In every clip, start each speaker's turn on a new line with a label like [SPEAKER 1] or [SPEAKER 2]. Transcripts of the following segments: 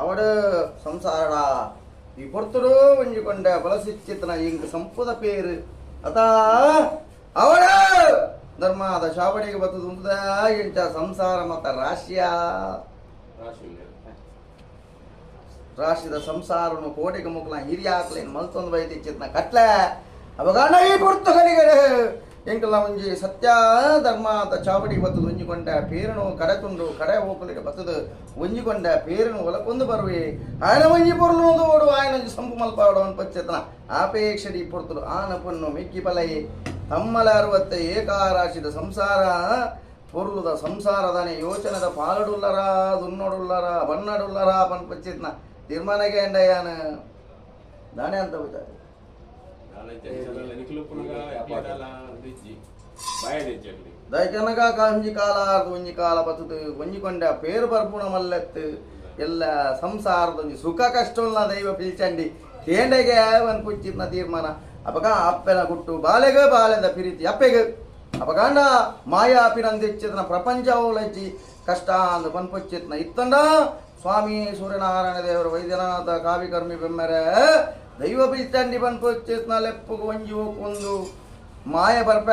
[SPEAKER 1] ಅವಡ ಸಂಸಾರಡ ಈ ಪೊರ್ತರು ಒಂಜಿಕೊಂಡ ಬಲಸಿಚ್ಚಿತನ ಇಂಗ್ ಸಂಪುದ ಪೇರು. ಅತ ಅವಡ ಧರ್ಮದ ಶಾವಡಿಗೆ ಬತ್ತದು ಉಂಟದ ಇಂಚ ಸಂಸಾರ ಮತ ರಾಶಿಯ. ರಾಶಿದ ಸಂಸಾರನು ಕೋಟಿಗೆ ಮುಕ್ಲ ಹಿರಿಯ ಹಾಕ್ಲೇನು ಮಲ್ತೊಂದು ಚಿತ್ನ ಕಟ್ಲೆ ಅವಾಗ ಈ ಪೊರ್ತು ಕಲಿಗಡೆ ಎಂಕಲ ಒಂಜಿ ಸತ್ಯ ಧರ್ಮಾದ ಚಾವಡಿ ಬತ್ತದು, ಒಂಜಿಕೊಂಡ ಪೇರನು ಕರೆತುಂಡು ಕರೆ ಹೋಗಲಿಗೆ ಬತ್ತದು, ಒಂಜಿಕೊಂಡ ಪೇರನು ಒಲಕೊಂದು ಬರುವೆ. ಆಯನ ಒಂಜಿ ಪೊರ್ಲು ಓಡು ಆಯನ ಒಂಜಿ ಸಂಪು ಮಲ್ಪಾಡು ಅನ್ಪಚ್ಚೆತನ ಆಪೇಕ್ಷಡಿ ಪೊರ್ತುಡು ಆನ ಪೊನ್ನು ಮಿಕ್ಕಿ ಪಲೈ. ತಮ್ಮಲ ಅರವತ್ತ ಏಕಾರಾಶಿದ ಸಂಸಾರ, ಪೊರ್ಲುದ ಸಂಸಾರದನೆ ಯೋಚನದ ಪಾಲಡುಲ್ಲರ, ದುನ್ನಡುಲ್ಲರ, ಬನ್ನಡುಲ್ಲರ ಪನ್ಪಚ್ಚೆತನ ತೀರ್ಮಾನಗೆ ಎಂಡಯ್ಯನ? ದಾನೆ ಅಂತ ಹೋಯ್ತಾರೆ అవుతుంది
[SPEAKER 2] ನಾಳೆ ಜನಿಸಲೆಲ್ಲ ನಿಖಿಲುಪ್ಪುನಗ ಎಪ್ಪಾಡಲ್ಲ ದಿಜ್ಜಿ ಬಾಯ ದಿಜ್ಜಿ
[SPEAKER 1] దయకనగా కాంజి కాలార్దు ಒಂಜಿ ಕಾಲ ಬತ್ತದು ಒಂಜಿಕೊಂಡ పేరు పరుపున మల్లెత్తు ಎಲ್ಲ ಸಂಸಾರದೊಂಜಿ ಸುಖ ಕಷ್ಟಲ್ನ ದೈವ ಪಿಲ್ಚಂಡಿ ಕೇಂಡೆಗೆ ಒಂದು ಪುಚ್ಚಿತ್ನ ತೀರ್ಮಾನ ಅಪಗ ಅಪ್ಪೆನ ಗುಟ್ಟು ಬಾಲೆಗ ಬಾಲೆದ ಪ್ರೀತಿ ಅಪ್ಪೆಗೆ ಅಪಗಾಂಡ ಮಾಯಾಪಿನಂದಿಚ್ಚಿತನ ಪ್ರಪಂಚವಲಜ್ಜಿ ಕಷ್ಟ ಅಂದು ಪನ್ಪುಚ್ಚಿತ್ನ ಇತ್ತಂಡ ಸ್ವಾಮಿ ಸೂರ್ಯನಾರಾಯಣ ದೇವರು, ವೈದ್ಯನಾಥ ಕಾವಿಕರ್ಮಿ ಬೆಮ್ಮೆರೆ, ದೈವ ಬೀತಂಡಿ ಬಂದು ಚೇತನ ಲೆಪ್ಪು ಒಂಜಿ ಕೊಂದು ಮಾಯ ಬರ್ಪ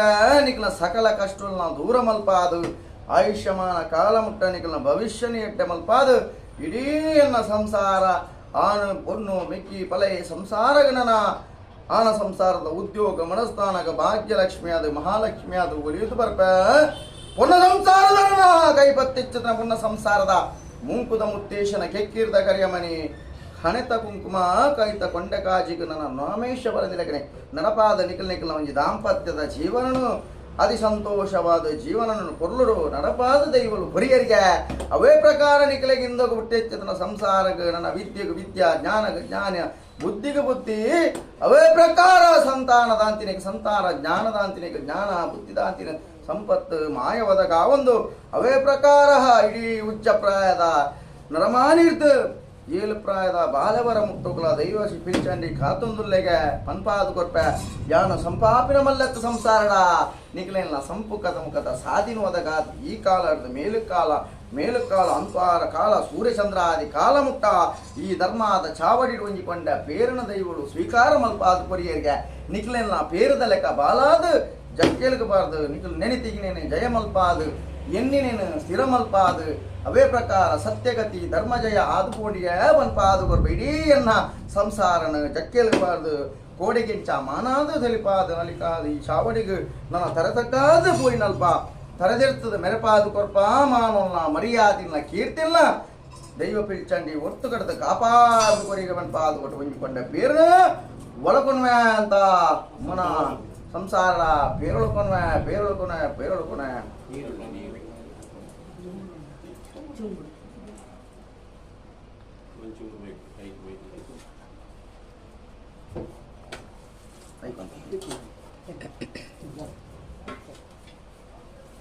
[SPEAKER 1] ನಿಕ್ಲ ಸಕಲ ಕಷ್ಟುಲ್ನ ದೂರ ಮಲ್ಪಾದು, ಆಯುಷ್ಯಮಾನ ಕಾಲ ಮುಟ್ಟ ನಿಕ್ಲ ಭವಿಷ್ಯನಿ ಎಟ್ಟೆ ಮಲ್ಪಾದು, ಇಡೀ ಎನ್ನ ಸಂಸಾರ, ಆನ ಪೊನ್ನು ಮಿಕ್ಕಿ ಪಲೈ ಸಂಸಾರ ಗಣನ, ಆನ ಸಂಸಾರದ ಉದ್ಯೋಗ ಮನಸ್ಥಾನಕ ಭಾಗ್ಯಲಕ್ಷ್ಮಿ ಅದು ಮಹಾಲಕ್ಷ್ಮಿ ಅದು ಉರಿಯುತ್ತ ಬರ್ಪ. ಪೊನ್ನ ಸಂಸಾರದ ಕೈಪತ್ತಿಚ್ಚದ ಪೊನ್ನ ಸಂಸಾರದ. ಮುಂಕುದ ಮುತ್ತೇಶನ ಕೆಕ್ಕಿರ್ದ ಕರಿಯಮನಿ ಹಣೆತ ಕುಂಕುಮ, ಕೈತ ಕೊಂಡ ಕಾಜಿಗೆ ನನ್ನ ನಾಮೇಶ್ವರ ನಿಲಕನೆ ನನಪಾದ ನಿಖಲ್ ನಿಖಲ ಒಂಜಿ ದಾಂಪತ್ಯದ ಜೀವನನು, ಅತಿ ಸಂತೋಷವಾದ ಜೀವನನು ಕೊರ್ಲುಡು ನಡಪಾದ ದೈವಲು ಹೊರಿಯರಿಗೆ ಅವೇ ಪ್ರಕಾರ ನಿಖಿಲಗಿಂದ ಹುಟ್ಟೆಚ್ಚ ನನ್ನ ಸಂಸಾರಗ, ನನ್ನ ವಿದ್ಯೆಗೆ ವಿದ್ಯಾ, ಜ್ಞಾನಗ ಜ್ಞಾನ, ಬುದ್ಧಿಗೆ ಬುದ್ಧಿ. ಅವೇ ಪ್ರಕಾರ ಸಂತಾನದಾಂತಿನಿಗೆ ಸಂತಾನ, ಜ್ಞಾನದಾಂತಿನಿಗೆ ಜ್ಞಾನ, ಬುದ್ಧಿದಾಂತಿನ ಸಂಪತ್ತು ಮಾಯವದಗ ಒಂದು ಅವೇ ಪ್ರಕಾರ ಇಡೀ ಉಚ್ಚ ಪ್ರಾಯದ ನರಮಾನಿರ್ದು. ಏಳು ಪ್ರಾಯದ ಬಾಲವರ ಮುಕ್ತುಕುಲ ದೈವ ಶಿಪಿಂಚಂಡಿ ಖಾತುಂದುಲ್ಲೆಗೆ ಪನ್ಪಾದ ಕೊರ್ಪ. ಯಾನ ಸಂಪಾಪಿನ ಮಲ್ಲತ್ತು ಸಂಸಾರಡ. ನಿಖಲೇನ ಸಂಪುಕದ ಮುಖದ ಸಾಧಿನ ಒದಗಾದ ಈ ಕಾಲ ಹಿಡ್ದು ಮೇಲು ಕಾಲ ಮೇಲು ಕಾಲ ಅಂತ್ವಾರ ಕಾಲ ಸೂರ್ಯಚಂದ್ರಾದಿ ಕಾಲ ಮುಟ್ಟ ಈ ಧರ್ಮದ ಚಾವಡಿ ಒಂಜಿಕೊಂಡ ಪೇರನ ದೈವಗಳು ಸ್ವೀಕಾರ ಮಲ್ಪಾದ ಕೊರಿಯರಿಗೆ ನಿಖಲೇನ ಪೇರದ ಲೆಕ್ಕ ಬಾಲಾದ ಜಕ್ಕೇಲ್ಗಬಾರ್ದು ನಿಖಲ್ ನೆನಿತಿಗಿನೇನೆ ಜಯ ಮಲ್ಪಾದು ಎನ್ನಿನೇನು ಸ್ಥಿರ ಮಲ್ಪಾದು ಅವೇ ಪ್ರಕಾರ ಸತ್ಯಗತಿ ಧರ್ಮಜಯ ಆದುಕೊಂಡಿಗೆ ಒಂದ್ಪಾದು ಕೊರ್ಬ ಇಡೀ ಎನ್ನ ಸಂಸಾರನ ಜಕ್ಕೇಲ್ಗಬಾರ್ದು ಕೋಡಿಗೆಂಚ ಮಾನಾದ ತಿಳಿಪಾದ ನಲಿಕಾದ ಈ ಚಾವಡಿಗೆ ನನ್ನ ತರತಕ್ಕಾದ ಪೋಯಿನಲ್ಪ ತರದಿರ್ತದ ಮೆರಪಾದು ಕೊರ್ಪ ಮಾನವನ ಮರ್ಯಾದಿನ ಕೀರ್ತಿಲ್ಲ ದೈವ ಪಿಲ್ಚಂಡಿ ಒತ್ತು ಕಡದ ಕಾಪಾದು ಕೊರಿಗೆ ಬಂಪಾದು ಕೊಟ್ಟು ಹೊಂದಿಕೊಂಡ ಬೇರೆ ಒಳಕೊನ್ವೆ ಅಂತ ಮನ ಸಂಸಾರ ಬೇರೊಳ್ಕೊನ್ವೆ ಬೇರೊಳ್ಕೊನೆ ಬೇರೊಳ್ಕೊನೆ
[SPEAKER 2] ನೀರುಳ್ಳ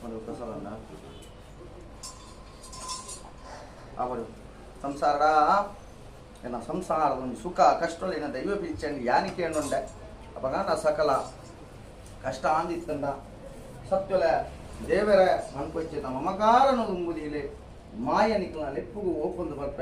[SPEAKER 1] ಒಂದು ಕಸವನ್ನ ಅವರು ಸಂಸಾರ ಎನ್ನ ಒಂದು ಸುಖ ಕಷ್ಟಲಿನ ದೈವ ಪಿಚ್ಚಂಡಿ ಯಾನಿಕೆ ಅನ್ನೊಂಡೆ ಅವಾಗ ನಾ ಸಕಲ. ಕಷ್ಟ ಅಂದಿತ್ತಂದ ಸತ್ಯಲ ದೇವರ ಅನ್ಕೊಚ್ಚಿದ ಮಮಕಾರನ ನುಂಬುದಿಲೆ ಮಾಯನಿಕನ ಲೆಪ್ಪುಗು ಓಪೊಂದು ಬರ್ಪ